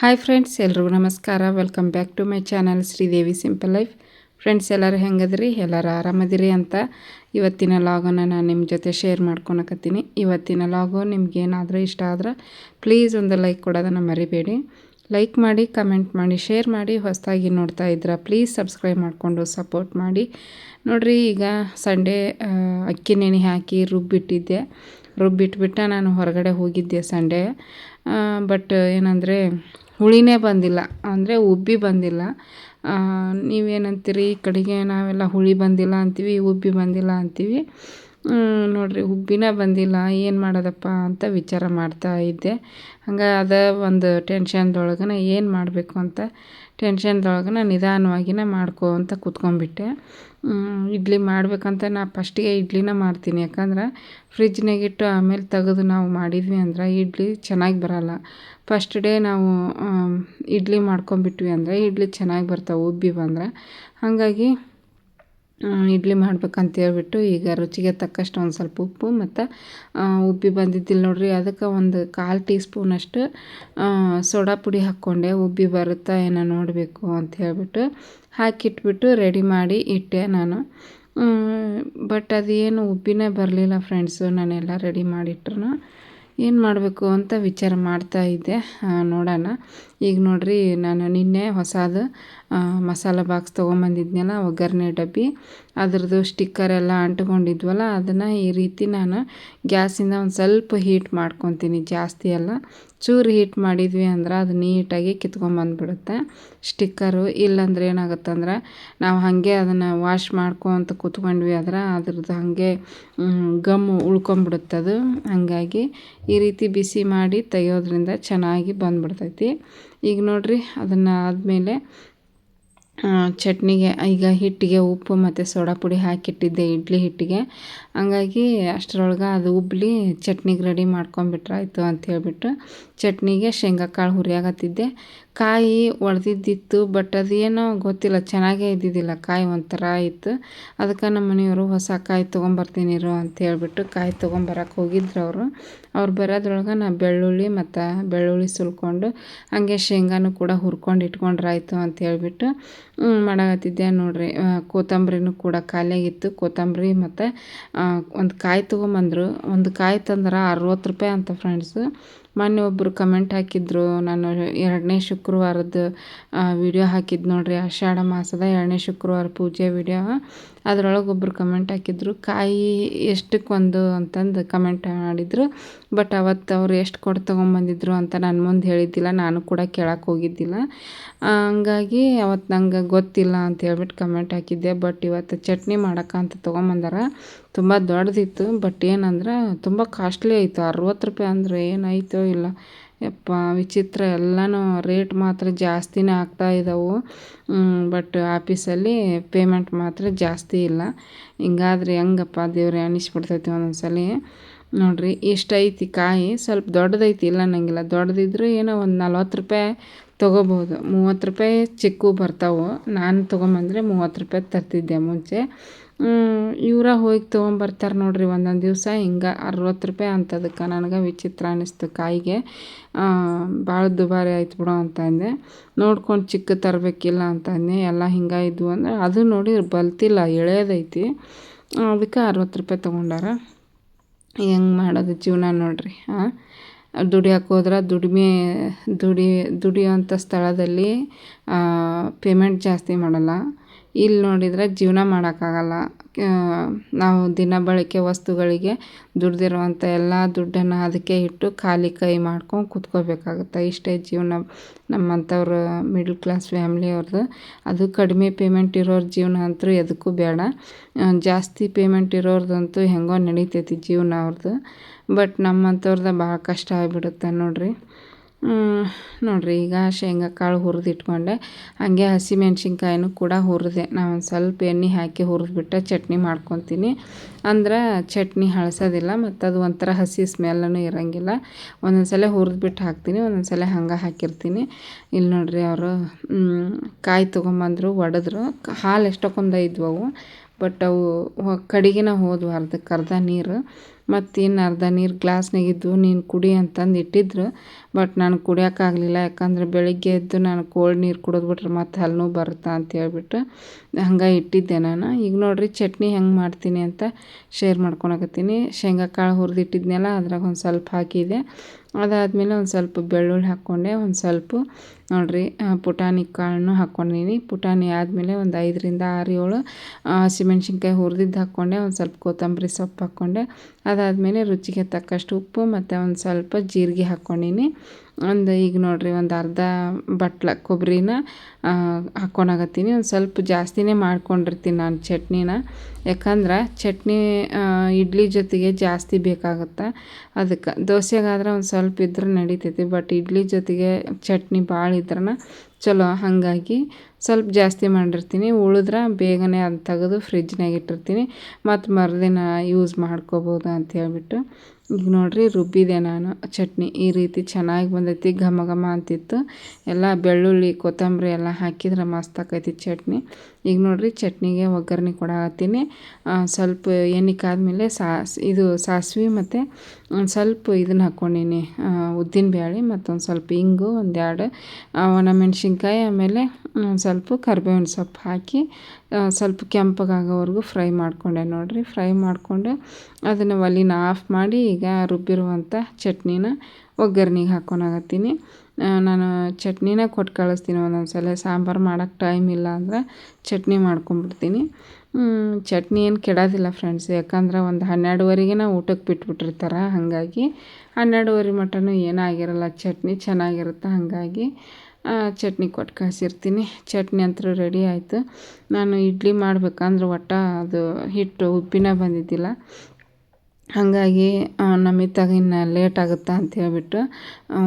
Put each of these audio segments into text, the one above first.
Hi friends ಎಲ್ರಿಗೂ ನಮಸ್ಕಾರ. Welcome back to my channel Sridevi simple life friends ಎಲ್ಲರೂ ಹೆಂಗದ್ರಿ? ಎಲ್ಲರೂ ಆರಾಮದಿರಿ ಅಂತ ಇವತ್ತಿನ ಲಾಗನ್ನು ನಾನು ನಿಮ್ಮ ಜೊತೆ ಶೇರ್ ಮಾಡ್ಕೊಳಕತ್ತೀನಿ. ಇವತ್ತಿನ ಲಾಗು ನಿಮ್ಗೇನಾದರೂ ಇಷ್ಟ ಆದ್ರೆ ಪ್ಲೀಸ್ ಒಂದು ಲೈಕ್ ಕೊಡೋದನ್ನು ಮರಿಬೇಡಿ. ಲೈಕ್ ಮಾಡಿ ಕಮೆಂಟ್ ಮಾಡಿ ಶೇರ್ ಮಾಡಿ, ಹೊಸದಾಗಿ ನೋಡ್ತಾ ಇದ್ರೆ ಪ್ಲೀಸ್ ಸಬ್ಸ್ಕ್ರೈಬ್ ಮಾಡಿಕೊಂಡು ಸಪೋರ್ಟ್ ಮಾಡಿ. ನೋಡಿರಿ, ಈಗ ಸಂಡೇ ಅಕ್ಕಿ ನೆನೆ ಹಾಕಿ ರುಬ್ಬಿಟ್ಟಿದ್ದೆ. ರುಬ್ಬಿಟ್ಬಿಟ್ಟು ನಾನು ಹೊರಗಡೆ ಹೋಗಿದ್ದೆ ಸಂಡೇ ಬಟ್ ಏನಂದರೆ ಹುಳಿನೇ ಬಂದಿಲ್ಲ, ಅಂದರೆ ಉಬ್ಬಿ ಬಂದಿಲ್ಲ. ನೀವೇನಂತೀರಿ? ಈ ಕಡೆಗೆ ನಾವೆಲ್ಲ ಹುಳಿ ಬಂದಿಲ್ಲ ಅಂತೀವಿ, ಉಬ್ಬಿ ಬಂದಿಲ್ಲ ಅಂತೀವಿ. ನೋಡಿರಿ ಉಬ್ಬಿನ ಬಂದಿಲ್ಲ, ಏನು ಮಾಡೋದಪ್ಪ ಅಂತ ವಿಚಾರ ಮಾಡ್ತಾ ಇದ್ದೆ. ಹಂಗೆ ಅದ ಒಂದು ಟೆನ್ಷನ್ದೊಳಗನ ಏನು ಮಾಡಬೇಕು ಅಂತ ಟೆನ್ಷನ್ದೊಳಗನ ನಿಧಾನವಾಗಿನ ಮಾಡ್ಕೊ ಅಂತ ಕೂತ್ಕೊಂಡ್ಬಿಟ್ಟೆ. ಇಡ್ಲಿ ಮಾಡಬೇಕಂತ ನಾ ಫಸ್ಟಿಗೆ ಇಡ್ಲಿನ ಮಾಡ್ತೀನಿ. ಯಾಕಂದ್ರೆ ಫ್ರಿಜ್ನಾಗಿಟ್ಟು ಆಮೇಲೆ ತೆಗೆದು ನಾವು ಮಾಡಿದ್ವಿ ಅಂದ್ರೆ ಇಡ್ಲಿ ಚೆನ್ನಾಗಿ ಬರೋಲ್ಲ. ಫಸ್ಟ್ ಡೇ ನಾವು ಇಡ್ಲಿ ಮಾಡ್ಕೊಂಬಿಟ್ವಿ ಅಂದರೆ ಇಡ್ಲಿ ಚೆನ್ನಾಗಿ ಬರ್ತಾವೆ, ಉಬ್ಬಿ ಬಂದ್ರೆ. ಹಾಗಾಗಿ ಇಡ್ಲಿ ಮಾಡ್ಬೇಕಂತ ಹೇಳ್ಬಿಟ್ಟು ಈಗ ರುಚಿಗೆ ತಕ್ಕಷ್ಟು ಒಂದು ಸ್ವಲ್ಪ ಉಪ್ಪು ಮತ್ತು ಉಬ್ಬಿ ಬಂದಿದ್ದಿಲ್ಲ ನೋಡಿರಿ. ಅದಕ್ಕೆ ಒಂದು ಕಾಲು ಟೀ ಸ್ಪೂನಷ್ಟು ಸೋಡಾ ಪುಡಿ ಹಾಕ್ಕೊಂಡೆ. ಉಬ್ಬಿ ಬರುತ್ತಾ ಏನೋ ನೋಡಬೇಕು ಅಂತ ಹೇಳ್ಬಿಟ್ಟು ಹಾಕಿಟ್ಬಿಟ್ಟು ರೆಡಿ ಮಾಡಿ ಇಟ್ಟೆ ನಾನು. ಬಟ್ ಅದೇನು ಉಬ್ಬಿನೇ ಬರಲಿಲ್ಲ ಫ್ರೆಂಡ್ಸು ನಾನೆಲ್ಲ ರೆಡಿ ಮಾಡಿಟ್ರು ಏನು ಮಾಡಬೇಕು ಅಂತ ವಿಚಾರ ಮಾಡ್ತಾ ಇದ್ದೆ. ನೋಡೋಣ. ಈಗ ನೋಡಿರಿ, ನಾನು ನಿನ್ನೆ ಹೊಸದು ಮಸಾಲೆ ಬಾಕ್ಸ್ ತೊಗೊಂಬಂದಿದ್ನಲ್ಲ, ಒಗ್ಗರಣೆ ಡಬ್ಬಿ. ಅದ್ರದ್ದು ಸ್ಟಿಕ್ಕರ್ ಎಲ್ಲ ಅಂಟ್ಕೊಂಡಿದ್ವಲ್ಲ, ಅದನ್ನು ಈ ರೀತಿ ನಾನು ಗ್ಯಾಸಿಂದ ಒಂದು ಸ್ವಲ್ಪ ಹೀಟ್ ಮಾಡ್ಕೊತೀನಿ ಜಾಸ್ತಿ ಎಲ್ಲ ಚೂರು ಹೀಟ್ ಮಾಡಿದ್ವಿ ಅಂದ್ರೆ ಅದು ನೀಟಾಗಿ ಕಿತ್ಕೊಂಬಂದ್ಬಿಡುತ್ತೆ ಸ್ಟಿಕ್ಕರು ಇಲ್ಲಾಂದ್ರೆ ಏನಾಗುತ್ತಂದ್ರೆ ನಾವು ಹಾಗೆ ಅದನ್ನು ವಾಶ್ ಮಾಡ್ಕೊತ ಕೂತ್ಕೊಂಡ್ವಿ ಆದ್ರೆ ಅದ್ರದ್ದು ಹಾಗೆ ಗಮ್ ಉಳ್ಕೊಂಬಿಡುತ್ತೆ ಅದು. ಹಾಗಾಗಿ ಈ ರೀತಿ ಬಿಸಿ ಮಾಡಿ ತೆಗೆಯೋದ್ರಿಂದ ಚೆನ್ನಾಗಿ ಬಂದ್ಬಿಡ್ತೈತಿ. ಈಗ ನೋಡಿರಿ ಅದನ್ನು ಆದಮೇಲೆ ಚಟ್ನಿಗೆ, ಈಗ ಹಿಟ್ಟಿಗೆ ಉಪ್ಪು ಮತ್ತು ಸೋಡಾ ಪುಡಿ ಹಾಕಿಟ್ಟಿದ್ದೆ, ಇಡ್ಲಿ ಹಿಟ್ಟಿಗೆ. ಹಂಗಾಗಿ ಅಷ್ಟರೊಳಗೆ ಅದು ಉಬ್ಲಿ ಚಟ್ನಿಗೆ ರೆಡಿ ಮಾಡ್ಕೊಂಬಿಟ್ರಾಯ್ತು ಅಂತ ಹೇಳ್ಬಿಟ್ಟು ಚಟ್ನಿಗೆ ಶೇಂಗಾ ಕಾಳು ಹುರಿಯಾಗತ್ತಿದ್ದೆ. ಕಾಯಿ ಒಡೆದಿದ್ದಿತ್ತು ಬಟ್ ಅದೇನೋ ಗೊತ್ತಿಲ್ಲ, ಚೆನ್ನಾಗೇ ಇದ್ದಿದ್ದಿಲ್ಲ ಕಾಯಿ ಒಂಥರ ಇತ್ತು. ಅದಕ್ಕೆ ನಮ್ಮ ಮನೆಯವರು ಹೊಸ ಕಾಯಿ ತೊಗೊಂಬರ್ತೀನಿರು ಅಂತ ಹೇಳಿಬಿಟ್ಟು ಕಾಯಿ ತೊಗೊಂಬರಕ್ಕೆ ಹೋಗಿದ್ರು ಅವರು. ಅವ್ರು ಬರೋದ್ರೊಳಗೆ ನಾ ಬೆಳ್ಳುಳ್ಳಿ ಮತ್ತು ಬೆಳ್ಳುಳ್ಳಿ ಸುಲ್ಕೊಂಡು ಹಾಗೆ ಶೇಂಗಾನು ಕೂಡ ಹುರ್ಕೊಂಡು ಇಟ್ಕೊಂಡ್ರಾಯ್ತು ಅಂತ ಹೇಳ್ಬಿಟ್ಟು ಮಾಡಕತ್ತಿದ್ದೆ ನೋಡ್ರಿ. ಕೊತ್ತಂಬ್ರಿನೂ ಕೂಡ ಖಾಲಿಯಾಗಿತ್ತು. ಕೊತ್ತಂಬರಿ ಮತ್ತು ಒಂದು ಕಾಯಿ ತೊಗೊಂಬಂದರು. ಒಂದು ಕಾಯಿ ತಂದ್ರೆ ಅರವತ್ತು ರೂಪಾಯಿ ಅಂತ ಫ್ರೆಂಡ್ಸು ಮೊನ್ನೆ ಒಬ್ಬರು ಕಮೆಂಟ್ ಹಾಕಿದ್ರು, ನಾನು ಎರಡನೇ ಶುಕ್ರವಾರದ ವಿಡಿಯೋ ಹಾಕಿದ್ದು ನೋಡ್ರಿ. ಆಷಾಢ ಮಾಸದ ಎರಡನೇ ಶುಕ್ರವಾರ ಪೂಜೆ ವಿಡಿಯೋ ಅದ್ರೊಳಗೆ ಒಬ್ಬರು ಕಮೆಂಟ್ ಹಾಕಿದ್ರು, ಕಾಯಿ ಎಷ್ಟಕ್ಕೊಂದು? ಅಂತಂದು ಕಮೆಂಟ್ ಮಾಡಿದರು. ಬಟ್ ಅವತ್ತು ಅವ್ರು ಎಷ್ಟು ಕೊಟ್ಟು ತೊಗೊಂಬಂದಿದ್ರು ಅಂತ ನನ್ನ ಮುಂದೆ ಹೇಳಿದ್ದಿಲ್ಲ, ನಾನು ಕೂಡ ಕೇಳಕ್ಕೆ ಹೋಗಿದ್ದಿಲ್ಲ. ಹಂಗಾಗಿ ಅವತ್ತು ನಂಗೆ ಗೊತ್ತಿಲ್ಲ ಅಂತ ಹೇಳ್ಬಿಟ್ಟು ಕಮೆಂಟ್ ಹಾಕಿದ್ದೆ. ಬಟ್ ಇವತ್ತು ಚಟ್ನಿ ಮಾಡೋಕೆ ಅಂತ ತೊಗೊಂಬಂದಾರ. ತುಂಬ ದೊಡ್ಡದಿತ್ತು. ಬಟ್ ಏನಂದ್ರೆ, ತುಂಬ ಕಾಸ್ಟ್ಲಿ ಆಯಿತು. ಅರವತ್ತು ರೂಪಾಯಿ ಅಂದರೆ ಏನಾಯಿತೋ ಇಲ್ಲ. ಯಪ್ಪ, ವಿಚಿತ್ರ ಎಲ್ಲನೂ ರೇಟ್ ಮಾತ್ರ ಜಾಸ್ತಿನೇ ಆಗ್ತಾ ಇದ್ದಾವೆ ಬಟ್ ಆಫೀಸಲ್ಲಿ ಪೇಮೆಂಟ್ ಮಾತ್ರ ಜಾಸ್ತಿ ಇಲ್ಲ. ಹಿಂಗಾದ್ರೆ ಹೆಂಗಪ್ಪ ದೇವ್ರೆ ಅನಿಸ್ಬಿಡ್ತೈತಿ ಒಂದೊಂದು ಸಲ ನೋಡಿರಿ ಇಷ್ಟು ಐತಿ ಕಾಯಿ? ಸ್ವಲ್ಪ ದೊಡ್ಡದೈತಿ, ಇಲ್ಲ ಅನ್ನಂಗಿಲ್ಲ. ದೊಡ್ಡದಿದ್ರೆ ಏನೋ ಒಂದು ನಲ್ವತ್ತು ರೂಪಾಯಿ ತೊಗೋಬೋದು ಮೂವತ್ತು ರೂಪಾಯಿ ಚಿಕ್ಕು ಬರ್ತಾವೆ. ನಾನು ತೊಗೊಂಬಂದರೆ ಮೂವತ್ತು ರೂಪಾಯಿ ತರ್ತಿದ್ದೆ ಮುಂಚೆ. ಇವರ ಹೋಗಿ ತೊಗೊಂಬರ್ತಾರೆ ನೋಡಿರಿ ಒಂದೊಂದು ದಿವಸ, ಹಿಂಗೆ ಅರವತ್ತು ರೂಪಾಯಿ ಅಂತದಕ್ಕೆ ನನಗೆ ವಿಚಿತ್ರ ಅನ್ನಿಸ್ತು ಕಾಯಿಗೆ. ಭಾಳ ದುಬಾರಿ ಆಯ್ತು ಬಿಡು ಅಂತ ಅಂದೆ. ನೋಡ್ಕೊಂಡು ಚಿಕ್ಕ ತರಬೇಕಿಲ್ಲ ಅಂತ ಅಂದೆ. ಎಲ್ಲ ಹಿಂಗೆ ಇದ್ವು ಅಂದ್ರೆ ಅದು ನೋಡಿ ಬಲ್ತಿಲ್ಲ, ಎಳೆಯೋದೈತಿ. ಅದಕ್ಕೆ ಅರವತ್ತು ರೂಪಾಯಿ ತೊಗೊಂಡಾರ. ಹೆಂಗೆ ಮಾಡೋದು ಜೀವನ ನೋಡಿರಿ ಹಾಂ ದುಡಿಯೋಕೆ ಹೋದ್ರೆ ದುಡಿಮೆ, ದುಡಿ ದುಡಿಯೋಂಥ ಸ್ಥಳದಲ್ಲಿ ಪೇಮೆಂಟ್ ಜಾಸ್ತಿ ಮಾಡಲ್ಲ. ಇಲ್ಲಿ ನೋಡಿದರೆ ಜೀವನ ಮಾಡೋಕ್ಕಾಗಲ್ಲ. ನಾವು ದಿನ ಬಳಕೆ ವಸ್ತುಗಳಿಗೆ ದುಡ್ದಿರುವಂಥ ಎಲ್ಲ ದುಡ್ಡನ್ನು ಅದಕ್ಕೆ ಇಟ್ಟು ಖಾಲಿ ಕೈ ಮಾಡ್ಕೊಂಡು ಕೂತ್ಕೋಬೇಕಾಗುತ್ತೆ. ಇಷ್ಟೇ ಜೀವನ ನಮ್ಮಂಥವ್ರು ಮಿಡ್ಲ್ ಕ್ಲಾಸ್ ಫ್ಯಾಮ್ಲಿಯವ್ರದ್ದು ಅದು ಕಡಿಮೆ ಪೇಮೆಂಟ್ ಇರೋರ ಜೀವನ ಅಂತೂ ಎದಕ್ಕೂ ಬೇಡ. ಜಾಸ್ತಿ ಪೇಮೆಂಟ್ ಇರೋರ್ದಂತೂ ಹೆಂಗೋ ನಡೀತೈತಿ ಜೀವನ ಅವ್ರದ್ದು ಬಟ್ ನಮ್ಮಂಥವ್ರದ್ದು ಭಾಳ ಕಷ್ಟ ಆಗಿಬಿಡುತ್ತೆ ನೋಡಿರಿ. ನೋಡಿರಿ, ಈಗ ಶೇಂಗಾ ಕಾಳು ಹುರಿದಿಟ್ಕೊಂಡೆ ಹಾಗೆ ಹಸಿಮೆಣ್ಸಿನ್ಕಾಯಿನೂ ಕೂಡ ಹುರಿದೆ. ನಾನು ಒಂದು ಸ್ವಲ್ಪ ಎಣ್ಣೆ ಹಾಕಿ ಹುರಿದ್ಬಿಟ್ಟು ಚಟ್ನಿ ಮಾಡ್ಕೊತೀನಿ. ಅಂದ್ರೆ ಚಟ್ನಿ ಹಳಸೋದಿಲ್ಲ, ಮತ್ತು ಅದು ಒಂಥರ ಹಸಿ ಸ್ಮೆಲ್ಲೂ ಇರೋಂಗಿಲ್ಲ. ಒಂದೊಂದು ಸಲ ಹುರಿದ್ಬಿಟ್ಟು ಹಾಕ್ತೀನಿ ಒಂದೊಂದು ಸಲ ಹಂಗೆ ಹಾಕಿರ್ತೀನಿ. ಇಲ್ಲಿ ನೋಡಿರಿ ಅವರು ಕಾಯಿ ತೊಗೊಂಬಂದರು ಒಡೆದ್ರು. ಹಾಲು ಎಷ್ಟೊಂದು ಇದ್ವು ಅವು ಬಟ್ ಅವು ಕಡೆಗೆನ ಹೋದ್ವು ಅರ್ಧಕ್ಕೆ ಅರ್ಧ ನೀರು. ಮತ್ತು ಇನ್ನು ಅರ್ಧ ನೀರು ಗ್ಲಾಸ್ನಾಗಿದ್ದು ನೀನು ಕುಡಿ ಅಂತಂದು ಇಟ್ಟಿದ್ರು. ಬಟ್ ನಾನು ಕುಡಿಯೋಕ್ಕಾಗಲಿಲ್ಲ ಯಾಕಂದ್ರೆ ಬೆಳಿಗ್ಗೆ ಎದ್ದು ನಾನು ಕೋಲ್ಡ್ ನೀರು ಕುಡಿದ್ಬಿಟ್ರೆ ಮತ್ತೆ ಹಲ್ಲು ಬರುತ್ತಾ ಅಂತ ಹೇಳ್ಬಿಟ್ಟು ಹಂಗೆ ಇಟ್ಟಿದ್ದೆ ನಾನು. ಈಗ ನೋಡಿರಿ ಚಟ್ನಿ ಹೆಂಗೆ ಮಾಡ್ತೀನಿ ಅಂತ ಶೇರ್ ಮಾಡ್ಕೊಳಕತ್ತೀನಿ. ಶೇಂಗಾ ಕಾಳು ಹುರಿದಿಟ್ಟಿದ್ನಲ್ಲ ಅದ್ರಾಗ ಒಂದು ಸ್ವಲ್ಪ ಹಾಕಿದೆ ಅದಾದಮೇಲೆ ಒಂದು ಸ್ವಲ್ಪ ಬೆಳ್ಳುಳ್ಳಿ ಹಾಕ್ಕೊಂಡೆ. ಒಂದು ಸ್ವಲ್ಪ ನೋಡಿರಿ ಪುಟಾಣಿ ಕಾಳನ್ನು ಹಾಕ್ಕೊಂಡಿನಿ ಪುಟಾಣಿ ಆದಮೇಲೆ ಒಂದು ಐದರಿಂದ ಆರು ಏಳು ಹಸಿಮೆಣ್ಸಿನ್ಕಾಯಿ ಹುರಿದಿದ್ದು ಹಾಕ್ಕೊಂಡೆ. ಒಂದು ಸ್ವಲ್ಪ ಕೊತ್ತಂಬರಿ ಸೊಪ್ಪು ಹಾಕ್ಕೊಂಡೆ. ಅದಾದಮೇಲೆ ರುಚಿಗೆ ತಕ್ಕಷ್ಟು ಉಪ್ಪು ಮತ್ತು ಒಂದು ಸ್ವಲ್ಪ ಜೀರಿಗೆ ಹಾಕ್ಕೊಂಡೀನಿ. ಒಂದು ಈಗ ನೋಡಿರಿ ಒಂದು ಅರ್ಧ ಬಟ್ಲ ಕೊಬ್ಬರಿನ ಹಾಕ್ಕೊಳಕತ್ತೀನಿ ಒಂದು ಸ್ವಲ್ಪ ಜಾಸ್ತಿನೇ ಮಾಡ್ಕೊಂಡಿರ್ತೀನಿ ನಾನು ಚಟ್ನಿನ. ಯಾಕಂದ್ರೆ ಚಟ್ನಿ ಇಡ್ಲಿ ಜೊತೆಗೆ ಜಾಸ್ತಿ ಬೇಕಾಗುತ್ತೆ. ಅದಕ್ಕೆ ದೋಸೆಗಾದ್ರೆ ಒಂದು ಸ್ವಲ್ಪ ಇದ್ರೆ ನಡಿತೈತಿ, ಬಟ್ ಇಡ್ಲಿ ಜೊತೆಗೆ ಚಟ್ನಿ ಭಾಳ ಇದ್ರೆ ಚಲೋ, ಹಾಗಾಗಿ ಸ್ವಲ್ಪ ಜಾಸ್ತಿ ಮಾಡಿರ್ತೀನಿ. ಉಳಿದ್ರೆ ಬೇಗನೆ ಅದು ತೆಗೆದು ಫ್ರಿಜ್ನಾಗ ಇಟ್ಟಿರ್ತೀನಿ. ಮತ್ತು ಮರುದಿನ ಯೂಸ್ ಮಾಡ್ಕೋಬೋದು ಅಂತ ಹೇಳ್ಬಿಟ್ಟು. ಈಗ ನೋಡಿರಿ ರುಬ್ಬಿದೆ ನಾನು ಚಟ್ನಿ. ಈ ರೀತಿ ಚೆನ್ನಾಗಿ ಬಂದೈತಿ, ಘಮ ಘಮ ಅಂತಿತ್ತು. ಎಲ್ಲ ಬೆಳ್ಳುಳ್ಳಿ, ಕೊತ್ತಂಬರಿ ಎಲ್ಲ ಹಾಕಿದ್ರೆ ಮಸ್ತ್ ಆಕೈತಿ ಚಟ್ನಿ. ಈಗ ನೋಡಿರಿ ಚಟ್ನಿಗೆ ಒಗ್ಗರಣೆ ಕೊಡಾಕತ್ತೀನಿ ಸ್ವಲ್ಪ ಎಣ್ಣೆ ಕಾದ್ಮೇಲೆ ಸಾಸ್ ಇದು ಸಾಸಿವೆ ಮತ್ತು ಒಂದು ಸ್ವಲ್ಪ ಇದನ್ನ ಹಾಕ್ಕೊಂಡೀನಿ ಉದ್ದಿನ ಬೇಳೆ ಮತ್ತೊಂದು ಸ್ವಲ್ಪ ಇಂಗು ಒಂದೆರಡು ಒಣಮೆಣ್ಸಿನ್ಕಾಯಿ ಆಮೇಲೆ ಸ್ವಲ್ಪ ಕರ್ಬೇವಿನ ಸೊಪ್ಪು ಹಾಕಿ ಸ್ವಲ್ಪ ಕೆಂಪಗಾಗೋವರೆಗೂ ಫ್ರೈ ಮಾಡಿಕೊಂಡೆ ನೋಡಿರಿ. ಫ್ರೈ ಮಾಡಿಕೊಂಡು ಅದನ್ನು ಒಲಿನ ಆಫ್ ಮಾಡಿ ಈಗ ರುಬ್ಬಿರುವಂಥ ಚಟ್ನಿನ ಒಗ್ಗರ್ಣೆಗೆ ಹಾಕ್ಕೊಳಕತ್ತೀನಿ ನಾನು ಚಟ್ನಿನ ಕೊಟ್ಟು ಕಳಿಸ್ತೀನಿ ಒಂದೊಂದು ಸಲ. ಸಾಂಬಾರು ಮಾಡೋಕ್ಕೆ ಟೈಮ್ ಇಲ್ಲ ಅಂದ್ರೆ ಚಟ್ನಿ ಮಾಡ್ಕೊಂಬಿಡ್ತೀನಿ. ಚಟ್ನಿ ಏನು ಕೆಡೋದಿಲ್ಲ ಫ್ರೆಂಡ್ಸ್ ಯಾಕಂದ್ರೆ ಒಂದು ಹನ್ನೆರಡುವರೆಗೆ ನಾವು ಊಟಕ್ಕೆ ಬಿಟ್ಬಿಟ್ಟಿರ್ತಾರೆ? ಹಾಗಾಗಿ ಹನ್ನೆರಡುವರೆ ಮಟನೂ ಏನಾಗಿರಲ್ಲ. ಚಟ್ನಿ ಚೆನ್ನಾಗಿರುತ್ತೆ, ಹಾಗಾಗಿ ಚಟ್ನಿ ಕೊಟ್ಟು ಕಳಿಸಿರ್ತೀನಿ. ಚಟ್ನಿ ಅಂತೂ ರೆಡಿ ಆಯಿತು. ನಾನು ಇಡ್ಲಿ ಮಾಡ್ಬೇಕಂದ್ರೆ ಒಟ್ಟು ಅದು ಹಿಟ್ಟು ಉಬ್ಬಿನ ಬಂದಿದ್ದಿಲ್ಲ. ಹಾಗಾಗಿ ನಮ್ಮಿತ್ತಾಗ ಇನ್ನು ಲೇಟ್ ಆಗುತ್ತಾ ಅಂತ ಹೇಳಿಬಿಟ್ಟು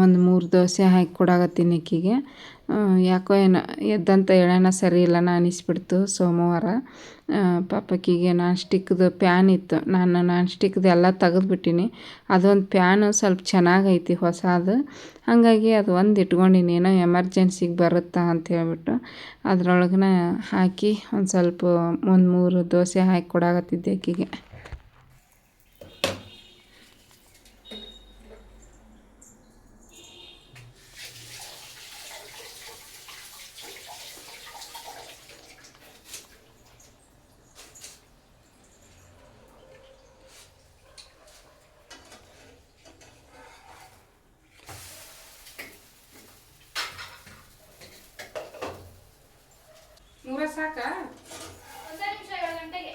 ಒಂದು ಮೂರು ದೋಸೆ ಹಾಕಿ ಕೊಡಾಕತ್ತೀನಿ ಆಕಿಗೆ ಯಾಕೋ ಏನೋ ಎದ್ದಂತ ಎಳೆನ ಸರಿ ನಾನು ಅನಿಸ್ಬಿಡ್ತು ಸೋಮವಾರ. ಪಾಪಕ್ಕಿಗೆ ನಾನ್ ಸ್ಟಿಕ್ದು ಪ್ಯಾನ್ ಇತ್ತು. ನಾನು ನಾನ್ ಸ್ಟಿಕ್ದು ಎಲ್ಲ ತೆಗೆದ್ಬಿಟ್ಟಿನಿ. ಅದೊಂದು ಪ್ಯಾನು ಸ್ವಲ್ಪ ಚೆನ್ನಾಗೈತಿ ಹೊಸದು. ಹಾಗಾಗಿ ಅದು ಒಂದು ಇಟ್ಕೊಂಡಿನಿ. ಏನೋ ಎಮರ್ಜೆನ್ಸಿಗೆ ಬರುತ್ತಾ ಅಂತ ಹೇಳ್ಬಿಟ್ಟು ಅದ್ರೊಳಗನ ಹಾಕಿ ಒಂದು ಸ್ವಲ್ಪ ಒಂದು ಮೂರು ದೋಸೆ ಹಾಕಿ ಕೊಡಾಕತ್ತಿದ್ದೆ ಆಕಿಗೆ ಮೂರ ಸಾಕಾ? ಒಂದೇ ನಿಮಿಷ ಏಳು ಗಂಟೆಗೆ.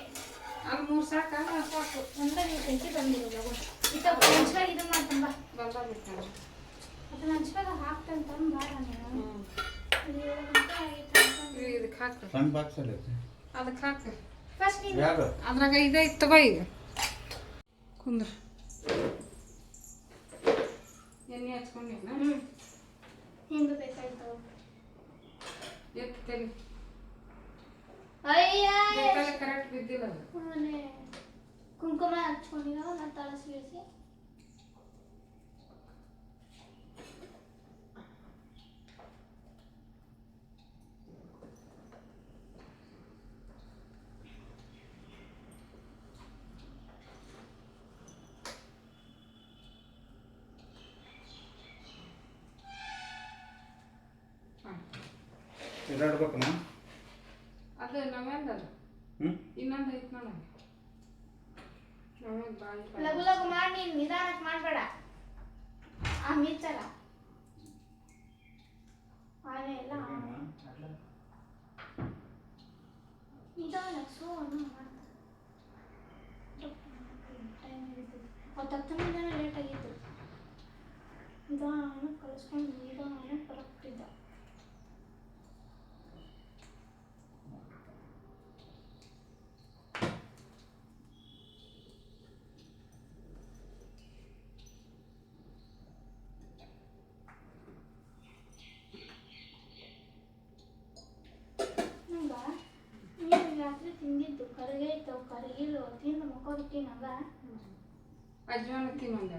ಅದು ಮೂರು ಸಾಕಾ? ಸಾಕು. ಒಂದೇ ನಿಮಿಷಕ್ಕೆ ಬಂದಿರೋದು ಇತ್ತ ಹಂಚ್ಕಾಗ ಇದು ಮಾಡ್ತಾನೆ ಬಾ ಬಂದಾಗಿತ್ತು ಅದನ್ನ ಹಂಚ್ಕಾಗ ಹಾಕ್ತಾನೆ ತಂದು ಬಾರ ನೀನು. ಇದಕ್ಕೆ ಹಾಕು. ಸಣ್ಣ ಬಾಕ್ಸ್ ಅಲ್ಲಿ ಅದಕ್ಕೆ ಹಾಕು. ಫಸ್ಟ್ ನೀನು. ಅದ್ರಾಗ ಇದೆ ಈಗ. ಕುಂದ್ರ. ಎಣ್ಣೆ ಹಚ್ಕೊಂಡಿನ ಹ್ಞೂ ಹಿಂಗೆ ಬೇಕಾಯ್ತು ಎತ್ತೇನೆ ಅಯ್ಯ ಕರೆಕ್ಟ್ ಬಿದ್ದಿಲ್ಲ ಅದು ಅವನೇ ಕುಂಕುಮ ಹಚ್ಕೊಂಡಿರೋ ನಾನು ತಳಸಿ ಇಳಿಸಿ ಹಾಂ ಇದಾಡ್ಬೇಕಮ್ಮ ಅದು ನಮ್ಮೆಂದ ಅದು ಹ್ಞೂ ಇನ್ನೊಂದು ಐತೆ ನೋಡ ಲಘು ಲಘು ಮಾಡಿ ನೀನು ನಿಧಾನಕ್ಕೆ ಮಾಡಬೇಡ. ಆ ಮಿಚ್ಚಲ್ಲ ಆನೆ ಎಲ್ಲ ನಿಧಾನ ಸೋನು ಟೈಮ್ ಹಿಡಿತು ಅವತ್ತು ಹತ್ತು ನಿಮಿಷ ಲೇಟ್ ಆಗಿತ್ತು ನಿಧಾನ ಕಳಿಸ್ಕೊಂಡು ನಿಧಾನ ಬರಕ್ತಿದ್ದ ನಂಗ ನೀನು ರಾತ್ರಿ ತಿಂದಿದ್ದು ಕರಗೈತು ಕರಗಿಲ್ಲ ತಿಂದು ಮಕ್ಕೋದಕ್ಕೆ ನಂಗ ಅಜ್ವಾನ ತಿನ್ನೊಂದ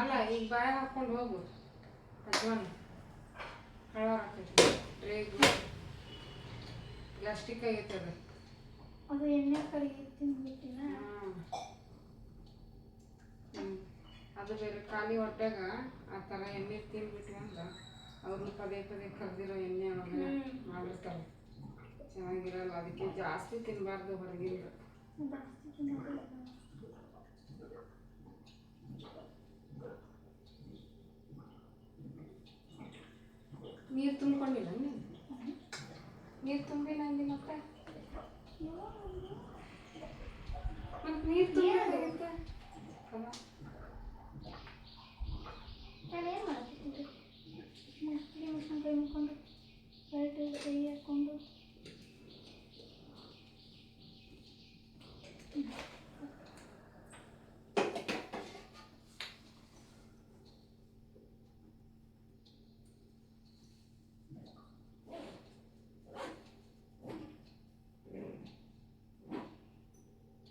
ಅಲ್ಲ ಈಗ ಬಾಯ ಹಾಕೊಂಡು ಹೋಗು. ಅಜ್ವಾನ ಹಳವಾರ ಹಾಕೈತಿ ಟ್ರೇಗ್ ಗ್ಯಾಸ್ಟಿಕ್ ಆಗೈತೆ ಅದು ಅದು ಎಣ್ಣೆ ಕಡೆಗೆ ತಿಂದ್ಬಿಟ್ಟಿನ. ಅದು ಬೇರೆ ಖಾಲಿ ಹೊಟ್ಟೆಗ ಆ ಥರ ಎಣ್ಣೆ ತಿಂದ್ಬಿಟ್ವಿ ಅಂದ್ರೆ ಅವ್ರನ್ನ ಪದೇ ಪದೇ ಕರೆದಿರೋ ಎಣ್ಣೆ ಒಳಗೆ ಮಾಡಿರ್ತಾರೆ ಚೆನ್ನಾಗಿರಲ್ಲ ಅದಕ್ಕೆ ಜಾಸ್ತಿ ತಿನ್ನಬಾರ್ದು ಹೊರಗಿಂದ ನೀರು ತುಂಬ್ಕೊಂಡಿಲ್ಲ ನೀನು ನೀರು ತುಂಬಿಲ್ಲ ಅಂದಿ ಮತ್ತೆ ಮತ್ತೆ ನೀರು ತುಂಬಿಲ್ಲ ನಾನು ಏನು ಮಾಡ್ತಿದ್ದೆ ಮಕ್ಕಳಿಗೆ ಮಿಷನ್ ಕೈ ಮುಕ್ಕೊಂಡು ಎರಡು ಕೈ ಹಾಕ್ಕೊಂಡು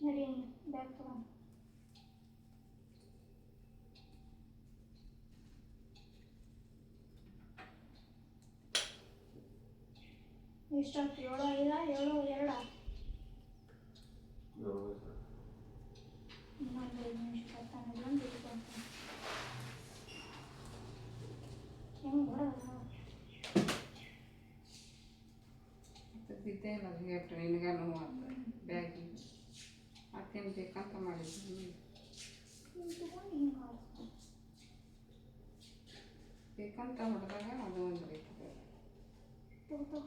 ನಡಿ ಬ್ಯಾಗ್ ತಗೊಂಡು ಎಷ್ಟಾಯ್ತು ಏಳು ಐದ ಏಳು ಎರಡ ಇನ್ನೊಂದು ಐದು ನಿಮಿಷ ಬರ್ತಾನೆ ಬಂದು ಇಟ್ಕೊಳ್ತಾನೆ ಹೆಂಗೆ ಬರೋದು ಬಿದ್ದೇ ಇಲ್ಲ ಅದು ಹೇಳ್ತು ನಿನಗ ನೋವು ಅಂತ ಬ್ಯಾಗಿಗೆ ಮತ್ತೇನು ಬೇಕಂತ ಮಾಡಿದ್ವಿ ಹಿಂಗೆ ತಗೊಂಡು ಹಿಂಗೆ ಮಾಡ್ತಾನೆ ಬೇಕಂತ ಹೊಡೆದಾಗ ಅದು ಒಂದು ರೀತಿ ತಗೋ ತಗೋ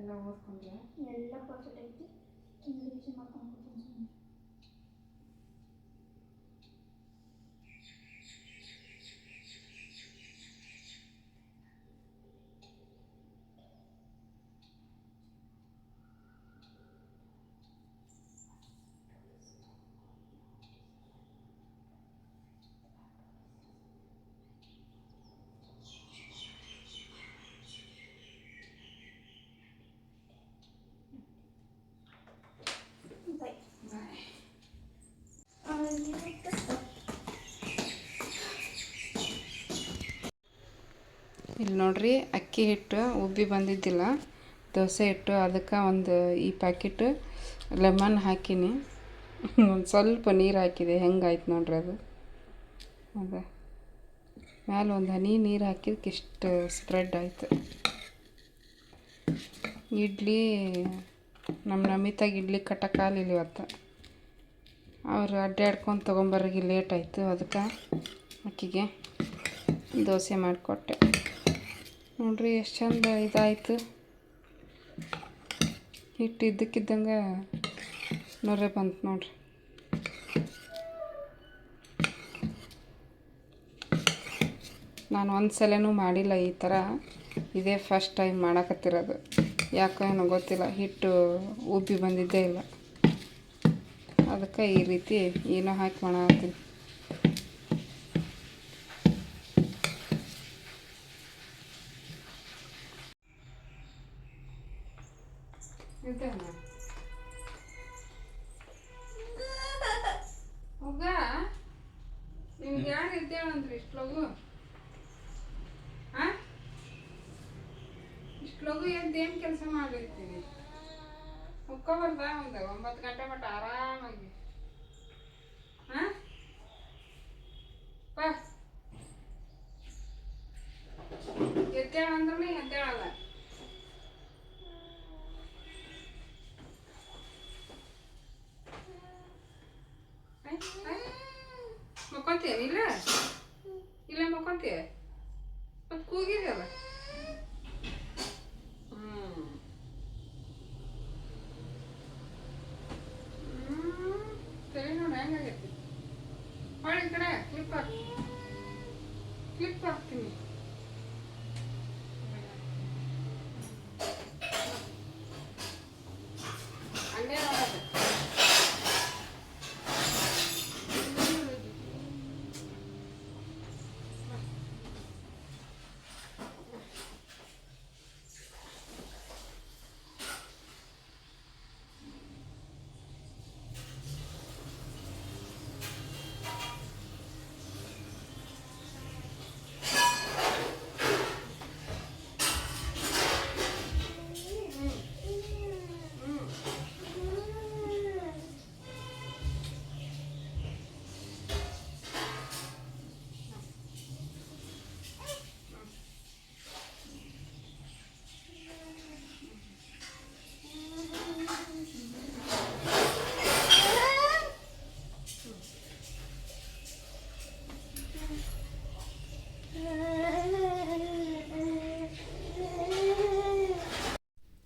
ಎಲ್ಲ ಓದ್ಕೊಂಡ್ರೆ ಎಲ್ಲ ಪರ್ಫೆಕ್ಟ್ ಐತಿ ಇಂಗ್ಲೀಷ್ ಮಾಡ್ಕೊಂಡು ಇಲ್ಲಿ ನೋಡ್ರಿ, ಅಕ್ಕಿ ಹಿಟ್ಟು, ಉಬ್ಬಿ ಬಂದಿದ್ದಿಲ್ಲ. ದೋಸೆ ಹಿಟ್ಟು, ಅದಕ್ಕೆ ಒಂದು ಈ ಪ್ಯಾಕೆಟ್ ಲೆಮನ್ ಹಾಕಿನಿ. ಒಂದು ಸ್ವಲ್ಪ ನೀರು ಹಾಕಿದೆ ಹೆಂಗಾಯ್ತು ನೋಡ್ರಿ ಅದು. ಅದ. ಮ್ಯಾಲೆ ಒಂದು ಹನಿ ನೀರು ಹಾಕಿದಕ್ಕೆ ಇಷ್ಟು ಸ್ಪ್ರೆಡ್ ಆಯಿತು. ಇಡ್ಲಿ ನಮ್ಮ ನಮಿತಾಗ ಇಡ್ಲಿ ಕಟ್ಟಕ್ಕಾಗಲಿಲ್ಲ ಇವತ್ತು. ಅವ್ರು ಅಡ್ಡಾಡ್ಕೊಂಡು ತೊಗೊಂಬರ್ರಿಗೆ ಲೇಟ್ ಆಯಿತು, ಅದಕ್ಕೆ ಅಕ್ಕಿಗೆ ದೋಸೆ ಮಾಡಿಕೊಟ್ಟೆ. ನೋಡ್ರಿ, ಎಷ್ಟು ಚಂದ ಇದಾಯಿತು. ಹಿಟ್ಟು ಇದ್ದಕ್ಕಿದ್ದಂಗೆ ನೊರೆ ಬಂತು ನೋಡ್ರಿ. ನಾನು ಒಂದು ಸಲನೂ ಮಾಡಿಲ್ಲ ಈ ಥರ ಇದೇ ಫಸ್ಟ್ ಟೈಮ್ ಮಾಡಕತ್ತಿರೋದು. ಯಾಕೋ ಏನೋ ಗೊತ್ತಿಲ್ಲ, ಹಿಟ್ಟು ಉಬ್ಬಿ ಬಂದಿದ್ದೇ ಇಲ್ಲ. ಅದಕ್ಕೆ ಈ ರೀತಿ ಏನೋ ಹಾಕಿ ಮಾಡತ್ತೀನಿ ಮುಕ್ಕೊಬಾರ್ದ ಒಂದು ಒಂಬತ್ತು ಗಂಟೆ ಮಟ್ಟ ಆರಾಮಾಗಿ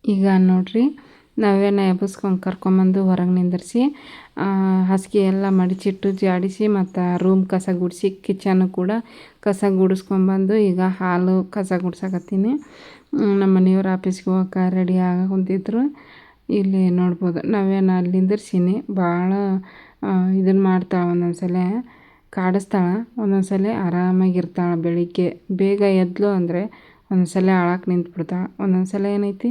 ಈಗ ನೋಡ್ರಿ ನಾವೇನ ಎಬ್ಬಿಸ್ಕೊಂಡು ಕರ್ಕೊಂಬಂದು ಹೊರಗೆ ನಿಂದಿರಿಸಿ ಹಾಸಿಗೆ ಎಲ್ಲ ಮಡಿಚಿಟ್ಟು ಜಾಡಿಸಿ ಮತ್ತು ರೂಮ್ ಕಸ ಗುಡಿಸಿ ಕಿಚನು ಕೂಡ ಕಸ ಗುಡಿಸ್ಕೊಂಬಂದು ಈಗ ಹಾಲು ಕಸ ಗುಡ್ಸಕತ್ತೀನಿ. ನಮ್ಮ ಮನೆಯವ್ರು ಆಫೀಸ್ಗೆ ಹೋಗಕ್ಕೆ ರೆಡಿ ಆಗ ಇಲ್ಲಿ ನೋಡ್ಬೋದು ನಾವೇನು ಅಲ್ಲಿ ನಿಂದಿರ್ಸೀನಿ ಭಾಳ ಇದನ್ನು ಮಾಡ್ತಾಳೆ ಒಂದೊಂದು ಸಲ ಕಾಡಿಸ್ತಾಳೆ. ಒಂದೊಂದು ಸಲ ಆರಾಮಾಗಿರ್ತಾಳೆ ಬೆಳಿಗ್ಗೆ. ಬೇಗ ಎದ್ಲು ಅಂದರೆ ಒಂದೊಂದು ಸಲ ಅಳಕ್ಕೆ ಒಂದೊಂದು ಸಲ ಏನೈತಿ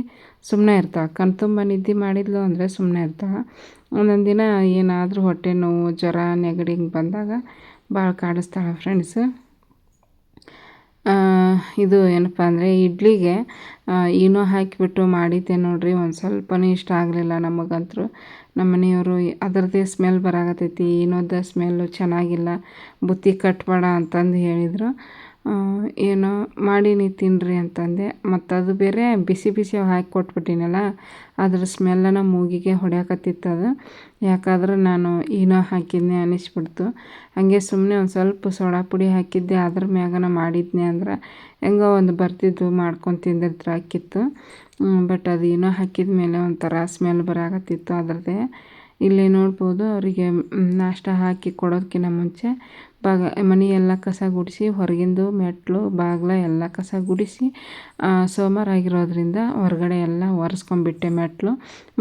ಸುಮ್ಮನೆ ಇರ್ತಾಳೆ ಕಣ್ ತುಂಬ ನಿದ್ದೆ ಮಾಡಿದ್ಲು ಅಂದರೆ ಸುಮ್ಮನೆ ಇರ್ತಾಳೆ ಒಂದೊಂದು ದಿನ ಏನಾದರೂ ಹೊಟ್ಟೆ ನೋವು, ಜ್ವರ, ನೆಗಡಿ ಬಂದಾಗ ಭಾಳ ಕಾಡಿಸ್ತಾಳೆ ಫ್ರೆಂಡ್ಸ್ ಇದು ಏನಪ್ಪ ಅಂದರೆ ಇಡ್ಲಿಗೆ ಏನೋ ಹಾಕಿಬಿಟ್ಟು ಮಾಡಿದ್ದೆ ನೋಡಿರಿ, ಒಂದು ಸ್ವಲ್ಪನೂ ಇಷ್ಟ ಆಗಲಿಲ್ಲ ನಮಗಂತೂ ನಮ್ಮ ಮನೆಯವರು, ಅದರದ್ದೇ ಸ್ಮೆಲ್ ಬರಾಕತ್ತೈತಿ, ಏನೋದ ಸ್ಮೆಲ್ಲು ಚೆನ್ನಾಗಿಲ್ಲ, ಬುತ್ತಿ ಕಟ್ಬೇಡ ಅಂತಂದು ಹೇಳಿದರು. ಏನೋ ಮಾಡೀನಿ ತಿನ್ನಿರಿ ಅಂತಂದೆ. ಮತ್ತು ಅದು ಬೇರೆ ಬಿಸಿ ಬಿಸಿ ಹಾಕಿ ಕೊಟ್ಬಿಟ್ಟಿನಲ್ಲ, ಅದ್ರ ಸ್ಮೆಲ್ಲನ ಮೂಗಿಗೆ ಹೊಡ್ಯಾಕತ್ತಿತ್ತು ಅದು. ಯಾಕಾದ್ರೆ ನಾನು ಏನೋ ಹಾಕಿದ್ನೆ ಅನ್ನಿಸ್ಬಿಡ್ತು ಹಾಗೆ ಸುಮ್ಮನೆ ಒಂದು ಸ್ವಲ್ಪ ಸೋಡಾ ಪುಡಿ ಹಾಕಿದ್ದೆ, ಅದ್ರ ಮ್ಯಾಗನ ಮಾಡಿದ್ನೆ ಅಂದ್ರೆ ಹೆಂಗೋ ಒಂದು ಬರ್ತಿದ್ದು ಮಾಡ್ಕೊಂಡು ತಿಂದಿದ್ರೆ ಹಾಕಿತ್ತು ಬಟ್ ಅದು ಏನೋ ಹಾಕಿದ ಮೇಲೆ ಒಂಥರ ಸ್ಮೆಲ್ ಬರಾಕತ್ತಿತ್ತು ಅದರದ್ದೇ. ಇಲ್ಲಿ ನೋಡ್ಬೋದು ಅವರಿಗೆ ನಾಷ್ಟ ಹಾಕಿ ಕೊಡೋದಕ್ಕಿಂತ ಮುಂಚೆ ಬಾಗ, ಮನೆಯೆಲ್ಲ ಕಸ ಗುಡಿಸಿ ಹೊರಗಿಂದು ಮೆಟ್ಲು, ಬಾಗಿಲ ಎಲ್ಲ ಕಸ ಗುಡಿಸಿ ಸೋಮವಾರ ಆಗಿರೋದ್ರಿಂದ ಹೊರಗಡೆ ಎಲ್ಲ ಒರೆಸ್ಕೊಂಬಿಟ್ಟೆ ಮೆಟ್ಲು.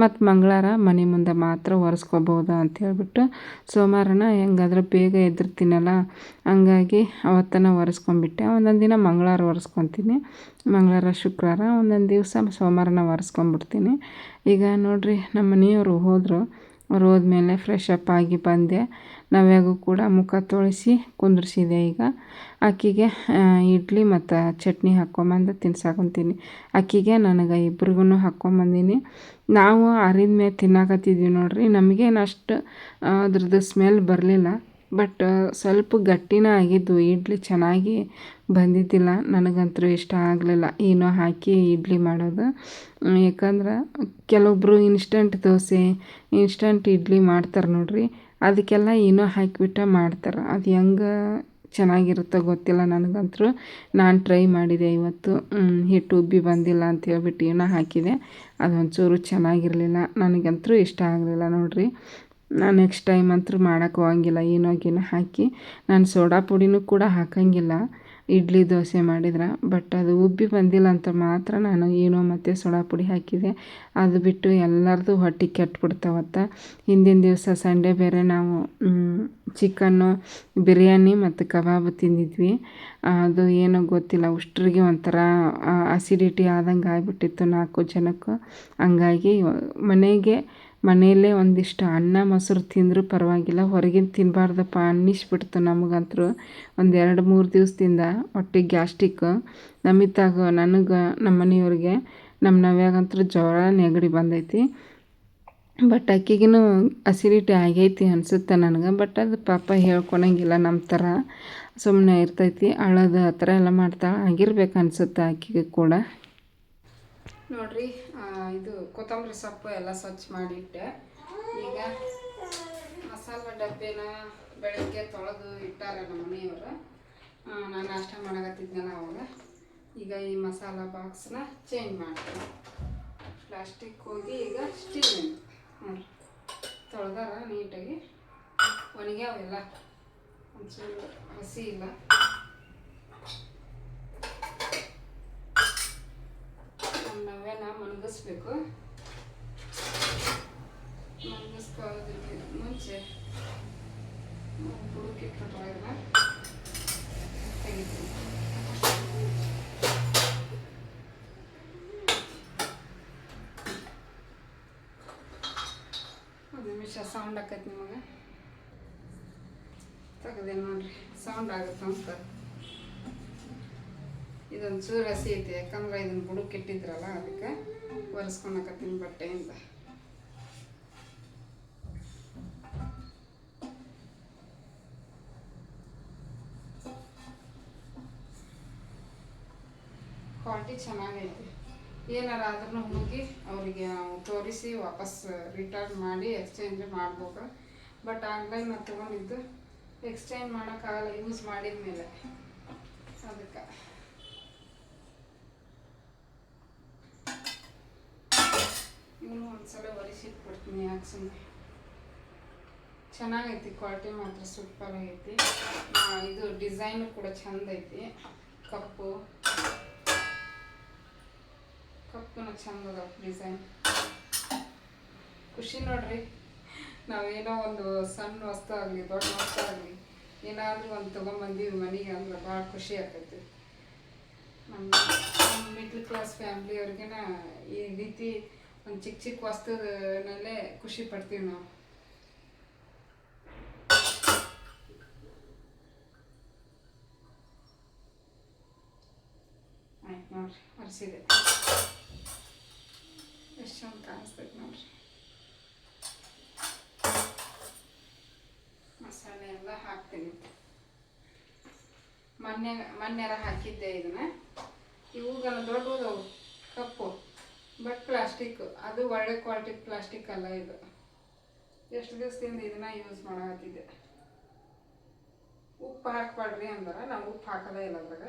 ಮತ್ತು ಮಂಗಳವಾರ ಮನೆ ಮುಂದೆ ಮಾತ್ರ ಒರೆಸ್ಕೋಬೋದು ಅಂತ ಹೇಳ್ಬಿಟ್ಟು ಸೋಮವಾರನ ಹೆಂಗಾದ್ರೂ ಬೇಗ ಎದ್ದಿರ್ತೀನಲ್ಲ ಹಂಗಾಗಿ ಅವತ್ತನ ಒರೆಸ್ಕೊಂಡ್ಬಿಟ್ಟೆ. ಒಂದೊಂದು ದಿನ ಮಂಗಳವಾರ ಒರೆಸ್ಕೊತೀನಿ. ಮಂಗಳವಾರ ಶುಕ್ರವಾರ ಒಂದೊಂದು ದಿವಸ ಸೋಮವಾರನ ಒರೆಸ್ಕೊಂಬಿಡ್ತೀನಿ ಈಗ ನೋಡಿರಿ, ನಮ್ಮ ಮನೆಯವರು ಹೋದರು. ಅವ್ರು ಹೋದ್ಮೇಲೆ ಫ್ರೆಶ್ ಅಪ್ ಆಗಿ ಬಂದೆ. ನವ್ಯಾಗೂ ಕೂಡ ಮುಖ ತೊಳಿಸಿ ಕುಂದ್ರಿಸಿದೆ ಈಗ. ಅಕ್ಕಿಗೆ ಇಡ್ಲಿ ಮತ್ತು ಚಟ್ನಿ ಹಾಕ್ಕೊಂಬಂದು ತಿನ್ಸಾಕೊಂತೀನಿ. ಅಕ್ಕಿಗೆ ನನಗೆ ಇಬ್ರಿಗೂ ಹಾಕ್ಕೊಂಬಂದೀನಿ. ನಾವು ಆರಿದ ಮೇಲೆ ತಿನ್ನಾಕತ್ತಿದ್ವಿ ನೋಡ್ರಿ. ನಮಗೇನು ಅಷ್ಟು ಅದ್ರದ್ದು ಸ್ಮೆಲ್ ಬರಲಿಲ್ಲ. ಬಟ್ ಸ್ವಲ್ಪ ಗಟ್ಟಿನ ಆಗಿದ್ದು ಇಡ್ಲಿ ಚೆನ್ನಾಗಿ ಬಂದಿದ್ದಿಲ್ಲ. ನನಗಂತೂ ಇಷ್ಟ ಆಗಲಿಲ್ಲ. ಏನೋ ಹಾಕಿ ಇಡ್ಲಿ ಮಾಡೋದು. ಯಾಕಂದ್ರೆ ಕೆಲವೊಬ್ಬರು ಇನ್ಸ್ಟಂಟ್ ದೋಸೆ ಇನ್ಸ್ಟಂಟ್ ಇಡ್ಲಿ ಮಾಡ್ತಾರೆ ನೋಡಿರಿ. ಅದಕ್ಕೆಲ್ಲ ಏನೋ ಹಾಕಿಬಿಟ್ಟು ಮಾಡ್ತಾರೆ. ಅದು ಹೆಂಗೆ ಚೆನ್ನಾಗಿರುತ್ತೋ ಗೊತ್ತಿಲ್ಲ ನನಗಂತೂ. ನಾನು ಟ್ರೈ ಮಾಡಿದೆ ಇವತ್ತು. ಹಿಟ್ಟು ಉಬ್ಬಿ ಬಂದಿಲ್ಲ ಅಂತ ಹೇಳ್ಬಿಟ್ಟು ಏನೋ ಹಾಕಿದೆ. ಅದೊಂಚೂರು ಚೆನ್ನಾಗಿರಲಿಲ್ಲ. ನನಗಂತೂ ಇಷ್ಟ ಆಗಲಿಲ್ಲ ನೋಡಿರಿ. ನಾನು ನೆಕ್ಸ್ಟ್ ಟೈಮ್ ಅಂತೂ ಮಾಡೋಕ್ಕೆ ಹೋಗಂಗಿಲ್ಲ. ಏನೋ ಏನೋ ಹಾಕಿ. ನಾನು ಸೋಡಾ ಪುಡಿನೂ ಕೂಡ ಹಾಕೋಂಗಿಲ್ಲ. ಇಡ್ಲಿ ದೋಸೆ ಮಾಡಿದ್ರೆ ಬಟ್ ಅದು ಉಬ್ಬಿ ಬಂದಿಲ್ಲ ಅಂತ ಮಾತ್ರ ನಾನು ಏನೋ ಮತ್ತು ಸೋಡಾ ಪುಡಿ ಹಾಕಿದೆ. ಅದು ಬಿಟ್ಟು ಎಲ್ಲರದು ಹೊಟ್ಟೆ ಕೆಟ್ಬಿಡ್ತಾವತ್ತ. ಹಿಂದಿನ ದಿವಸ ಸಂಡೇ ಬೇರೆ ನಾವು ಚಿಕನ್ನು ಬಿರಿಯಾನಿ ಮತ್ತು ಕಬಾಬ್ ತಿಂದಿದ್ವಿ. ಅದು ಏನೋ ಗೊತ್ತಿಲ್ಲ, ಉಷ್ಟ್ರಿಗೆ ಒಂಥರ ಅಸಿಡಿಟಿ ಆದಂಗೆ ಆಗಿಬಿಟ್ಟಿತ್ತು ನಾಲ್ಕು ಜನಕ್ಕೂ. ಹಂಗಾಗಿ ಮನೆಗೆ ಮನೆಯಲ್ಲೇ ಒಂದಿಷ್ಟು ಅನ್ನ, ಮೊಸರು ತಿಂದರೂ ಪರವಾಗಿಲ್ಲ. ಹೊರಗಿನ ತಿನ್ನಬಾರ್ದಪ್ಪ ಅನ್ನಿಸ್ಬಿಡ್ತು ನಮಗಂತೂ ಒಂದು ಎರಡು ಮೂರು ದಿವಸದಿಂದ ಹೊಟ್ಟೆ ಗ್ಯಾಸ್ಟಿಕ್ ನಮಿತಾಗ ನನಗೆ ನಮ್ಮ ಮನೆಯವ್ರಿಗೆ ನಮ್ಮ ನವ್ಯಾಗಂತೂ ಜ್ವರ, ನೆಗಡಿ ಬಂದೈತಿ. ಬಟ್ ಅಕ್ಕಿಗೂ ಅಸಿಡಿಟಿ ಆಗೈತಿ ಅನಿಸುತ್ತೆ ನನಗೆ. ಬಟ್ ಅದು ಪಾಪ ಹೇಳ್ಕೊಳಂಗಿಲ್ಲ ನಮ್ಮ ಥರ. ಸುಮ್ಮನೆ ಇರ್ತೈತಿ. ಅಳೋದು ಆ ಥರ ಎಲ್ಲ ಮಾಡ್ತಾಳೆ ಆಗಿರ್ಬೇಕು ಅನಿಸುತ್ತೆ ಆಕೆಗೆ ಕೂಡ. ನೋಡಿರಿ ಇದು ಕೊತ್ತಂಬರಿ ಸೊಪ್ಪು ಎಲ್ಲ ಸ್ವಚ್ಛ ಮಾಡಿಟ್ಟೆ. ಈಗ ಮಸಾಲ ಡಬ್ಬಿನ ಬೆಳಗ್ಗೆ ತೊಳೆದು ಇಟ್ಟಾರೆ ನಮ್ಮ ಮನೆಯವರು. ನಾನು ನಾಷ್ಟ ಮಾಡಕತ್ತಿದ್ನಲ್ಲ ಅವಾಗ. ಈಗ ಈ ಮಸಾಲ ಬಾಕ್ಸ್ನ ಚೇಂಜ್ ಮಾಡ್ತೀನಿ. ಪ್ಲಾಸ್ಟಿಕ್ ಹೋಗಿ ಈಗ ಸ್ಟೀಲ್ ನೋಡಿ ತೊಳೆದಾರ ನೀಟಾಗಿ. ಒಣಗ್ಯಾವೆಲ್ಲ ಒಂಚೂರು ಹಸಿ ಇಲ್ಲ. ನವ್ಯನ ಮಣಗಿಸ್ಬೇಕು ಮಣಗಿಸ್ಕೊಳ್ಳೋದಕ್ಕೆ ಮುಂಚೆ ಬುಡುಕಿಟ್ಬಿಟ್ರಾಗ ತೆಗಿತೀನಿ. ಒಂದು ನಿಮಿಷ ಸೌಂಡ್ ಆಕೈತಿ ನಿಮಗೆ. ತೆಗ್ದೇನೆ ನೋಡ್ರಿ. ಸೌಂಡ್ ಆಗುತ್ತೆ ಅಂತ ಇದೊಂದು ಚೂರು ಹಸಿ ಐತಿ, ಯಾಕಂದ್ರೆ ಇದನ್ನ ಬುಡಕ್ಕೆ ಇಟ್ಟಿದ್ರಲ್ಲ ಅದಕ್ಕೆ ಒರೆಸ್ಕೊಳಕತ್ತೀನಿ ಬಟ್ಟೆಯಿಂದ. ಕ್ವಾಲಿಟಿ ಚೆನ್ನಾಗೈತಿ. ಏನಾರ ಆದ್ರೂ ಹೋಗಿ ಅವರಿಗೆ ತೋರಿಸಿ ವಾಪಸ್ ರಿಟರ್ನ್ ಮಾಡಿ ಎಕ್ಸ್ಚೇಂಜ್ ಮಾಡ್ಬೋದು ಬಟ್ ಆನ್ಲೈನ್ ತೊಗೊಂಡಿದ್ದು ಎಕ್ಸ್ಚೇಂಜ್ ಮಾಡೋಕ್ಕಾಗಲ್ಲ ಯೂಸ್ ಮಾಡಿದ ಮೇಲೆ ಅದಕ್ಕೆ. ಒಂದ್ಸಲ ಕೊಡ್ತೀನಿ ಯಾಕೆ ಸುಮ್ಮನೆ ಚೆನ್ನಾಗೈತಿ, ಕ್ವಾಲಿಟಿ ಮಾತ್ರ ಸೂಪರ್ ಆಗೈತಿ ಇದು ಡಿಸೈನು ಕೂಡ ಚಂದ ಐತಿ ಕಪ್ಪು. ಕಪ್ಪುನ ಚಂದ ಅದ ಡಿಸೈನ್. ಖುಷಿ ನೋಡ್ರಿ. ನಾವೇನೋ ಒಂದು ಸಣ್ಣ ವಸ್ತು ಆಗಲಿ, ದೊಡ್ಡ ವಸ್ತು ಆಗಲಿ, ಏನಾದರೂ ಒಂದು ತೊಗೊಂಬಂದೀವಿ ಮನೆಗೆ ಅಂದ್ರೆ ಭಾಳ ಖುಷಿ ಆಗ್ತೈತಿ. ನಮ್ಮ ಮಿಡ್ಲ್ ಕ್ಲಾಸ್ ಫ್ಯಾಮ್ಲಿಯವ್ರಿಗೆನ ಈ ರೀತಿ ಒಂದು ಚಿಕ್ಕ ಚಿಕ್ಕ ವಸ್ತುನಲ್ಲೇ ಖುಷಿ ಪಡ್ತೀವಿ ನಾವು. ಆಯ್ತು ನೋಡ್ರಿ, ಒರೆಸಿದೆ. ಎಷ್ಟು ಚಂದ ಕಾಣಿಸ್ತೈತೆ ನೋಡ್ರಿ. ಮಸಾಲೆ ಎಲ್ಲ ಹಾಕ್ತೀನಿ. ಮೊನ್ನೆ, ಮೊನ್ನೆರ ಹಾಕಿದ್ದೆ ಇದನ್ನ. ಇವುಗಳ ದೊಡ್ಡದು ಕಪ್ಪು. ಬಟ್ ಪ್ಲಾಸ್ಟಿಕ್, ಅದು ಒಳ್ಳೆ ಕ್ವಾಲಿಟಿ ಪ್ಲಾಸ್ಟಿಕ್ ಅಲ್ಲ ಇದು. ಎಷ್ಟು ದಿವಸದಿಂದ ಇದನ್ನ ಯೂಸ್ ಮಾಡತ್ತಿದ್ದೆ ಉಪ್ಪು ಹಾಕ್ಬಾಡ್ರಿ ಅಂದ್ರೆ, ನಾವು ಉಪ್ಪು ಹಾಕೋದೇ ಇಲ್ಲ ಅದ್ರಾಗ.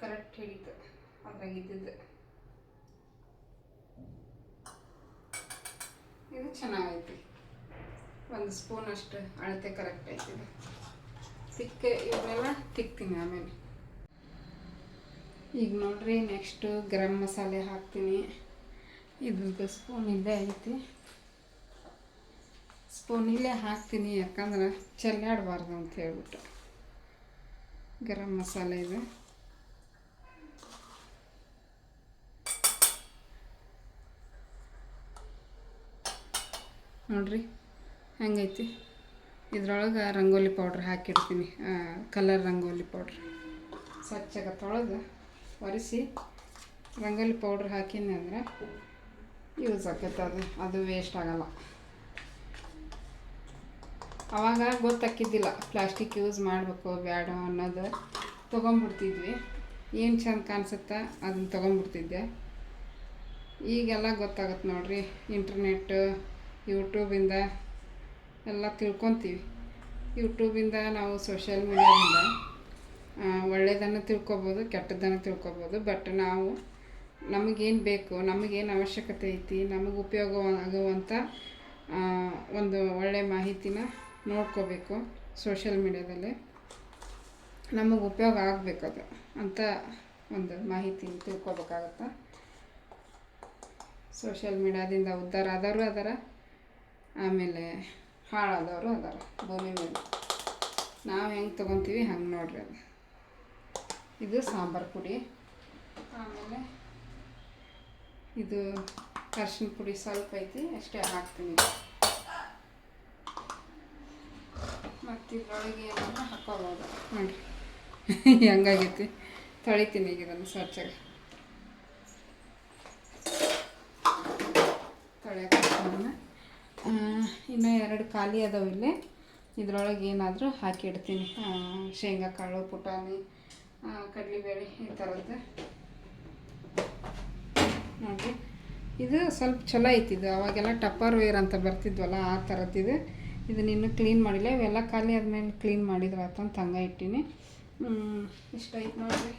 ಕರೆಕ್ಟ್ ಹಿಡಿತು ಅದ್ರಾಗ ಇದ್ದಿದ್ದು ಇದು ಚೆನ್ನಾಗೈತಿ ಒಂದು ಸ್ಪೂನ್ ಅಷ್ಟು, ಅಳತೆ ಕರೆಕ್ಟ್ ಆಯ್ತಿದೆ. ಇದು ತಿಕ್ಕ ಇವನ್ನೆಲ್ಲ ತಿಕ್ತೀನಿ ಆಮೇಲೆ. ಈಗ ನೋಡ್ರಿ ನೆಕ್ಸ್ಟು ಗರಂ ಮಸಾಲೆ ಹಾಕ್ತೀನಿ. ಇದ್ರದ್ದು ಸ್ಪೂನ್ ಇಲ್ಲೇ ಐತಿ. ಸ್ಪೂನ್ ಇಲ್ಲೇ ಹಾಕ್ತೀನಿ, ಯಾಕಂದ್ರೆ ಚೆಲ್ಲಾಡಬಾರ್ದು ಅಂತ ಹೇಳ್ಬಿಟ್ಟು. ಗರಂ ಮಸಾಲೆ ಇದೆ. ನೋಡ್ರಿ. ಹೆಂಗೈತಿ. ಇದ್ರೊಳಗೆ ರಂಗೋಲಿ ಪೌಡ್ರ್ ಹಾಕಿಡ್ತೀನಿ. ಕಲರ್ ರಂಗೋಲಿ ಪೌಡ್ರ್ ಸ್ವಚ್ಛಗೆ ತೊಳೆದು ಒರೆಸಿ ರಂಗೋಲಿ ಪೌಡ್ರ್ ಹಾಕಿನಿ ಅಂದ್ರೆ ಯೂಸ್ ಆಕೈತೆ ಅದು. ಅದು ವೇಸ್ಟ್ ಆಗಲ್ಲ. ಅವಾಗ ಗೊತ್ತಾಕಿದ್ದಿಲ್ಲ ಪ್ಲಾಸ್ಟಿಕ್ ಯೂಸ್ ಮಾಡಬೇಕು ಬೇಡ ಅನ್ನೋದು ತೊಗೊಂಬಿಡ್ತಿದ್ವಿ. ಏನು ಚಂದ ಕಾಣಿಸುತ್ತೆ ಅದನ್ನ ತೊಗೊಂಬಿಡ್ತಿದ್ದೆ. ಈಗೆಲ್ಲ ಗೊತ್ತಾಗತ್ತೆ ನೋಡಿರಿ. ಇಂಟರ್ನೆಟ್ ಯೂಟ್ಯೂಬಿಂದ ಎಲ್ಲ ತಿಳ್ಕೊತೀವಿ. ಯೂಟ್ಯೂಬಿಂದ ನಾವು ಸೋಷಿಯಲ್ ಮೀಡಿಯಾದಿಂದ ಒಳ್ಳೆಯದನ್ನು ತಿಳ್ಕೊಬೋದು, ಕೆಟ್ಟದ್ದನ್ನು ತಿಳ್ಕೊಬೋದು ಬಟ್ ನಾವು ನಮಗೇನು ಬೇಕು, ನಮಗೇನು ಅವಶ್ಯಕತೆ ಐತಿ, ನಮಗೆ ಉಪಯೋಗ ಆಗುವಂಥ ಒಂದು ಒಳ್ಳೆಯ ಮಾಹಿತಿನ ನೋಡ್ಕೋಬೇಕು ಸೋಷಿಯಲ್ ಮೀಡ್ಯಾದಲ್ಲಿ ನಮಗೆ ಉಪಯೋಗ ಆಗಬೇಕು ಅದು ಅಂತ ಒಂದು ಮಾಹಿತಿ ತಿಳ್ಕೊಬೇಕಾಗತ್ತೆ. ಸೋಷಿಯಲ್ ಮೀಡ್ಯಾದಿಂದ ಉದ್ಧಾರ ಆದವರು ಅದರ, ಆಮೇಲೆ ಹಾಳಾದವರು ಅದಾರ, ಭೂಮಿ ಮೇಲೆ. ನಾವು ಹೆಂಗೆ ತೊಗೊತೀವಿ ಹಂಗೆ ನೋಡ್ರಿ ಅದು. ಇದು ಸಾಂಬಾರು ಪುಡಿ. ಆಮೇಲೆ ಇದು ಅರ್ಶಿನ ಪುಡಿ ಸ್ವಲ್ಪ ಐತಿ, ಅಷ್ಟೇ ಹಾಕ್ತೀನಿ. ಮತ್ತು ಇದ್ರೊಳಗೆ ಏನಾದ್ರು ಹಾಕೋಬೋದು. ನೋಡಿರಿ. ಹೆಂಗಾಗೈತಿ? ತೊಳಿತೀನಿ ಈಗ ಇದನ್ನು ಸ್ವಚ್ಛಗೆ. ತೊಳೆಯಕ್ಕೆ ಇನ್ನು ಎರಡು ಖಾಲಿ ಅದಾವೆ ಇಲ್ಲಿ. ಇದ್ರೊಳಗೆ ಏನಾದರೂ ಹಾಕಿಡ್ತೀನಿ ಶೇಂಗಾ, ಕಾಳು, ಪುಟಾಣಿ ಕಡಲೆಬೇಳೆ ಈ ಥರದ್ದು ನೋಡಿರಿ. ಇದು ಸ್ವಲ್ಪ ಚಲೋ ಐತಿ ಇದು. ಅವಾಗೆಲ್ಲ ಟಪ್ಪರ್ ವೇರ್ ಅಂತ ಬರ್ತಿದ್ವಲ್ಲ, ಆ ಥರದ್ದಿದು ಇದನ್ನ ಇನ್ನೂ ಕ್ಲೀನ್ ಮಾಡಿಲ್ಲ. ಇವೆಲ್ಲ ಖಾಲಿ ಆದಮೇಲೆ ಕ್ಲೀನ್ ಮಾಡಿದ್ರೆ ಅಂತ ಹಂಗೆ ಇಟ್ಟೀನಿ. ಇಷ್ಟ ನೋಡಿರಿ.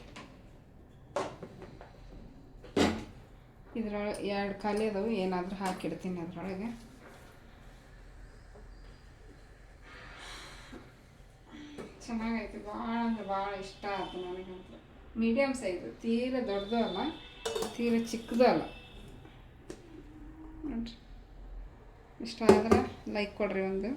ಇದ್ರೊಳಗೆ ಎರಡು ಖಾಲಿ ಅದಾವೆ. ಏನಾದರೂ ಹಾಕಿಡ್ತೀನಿ ಅದ್ರೊಳಗೆ. ಚೆನ್ನಾಗೈತಿ ಭಾಳ ಅಂದ್ರೆ ಭಾಳ ಇಷ್ಟ ಆಯ್ತು ನನಗಂತೂ. ಮೀಡಿಯಮ್ ಸೈಜು, ತೀರ ದೊಡ್ಡದು ಅಲ್ಲ ತೀರ ಚಿಕ್ಕದು ಅಲ್ಲ ನೋಡ್ರಿ. ಇಷ್ಟ ಆದ್ರೆ ಲೈಕ್ ಕೊಡ್ರಿ ಒಂದು.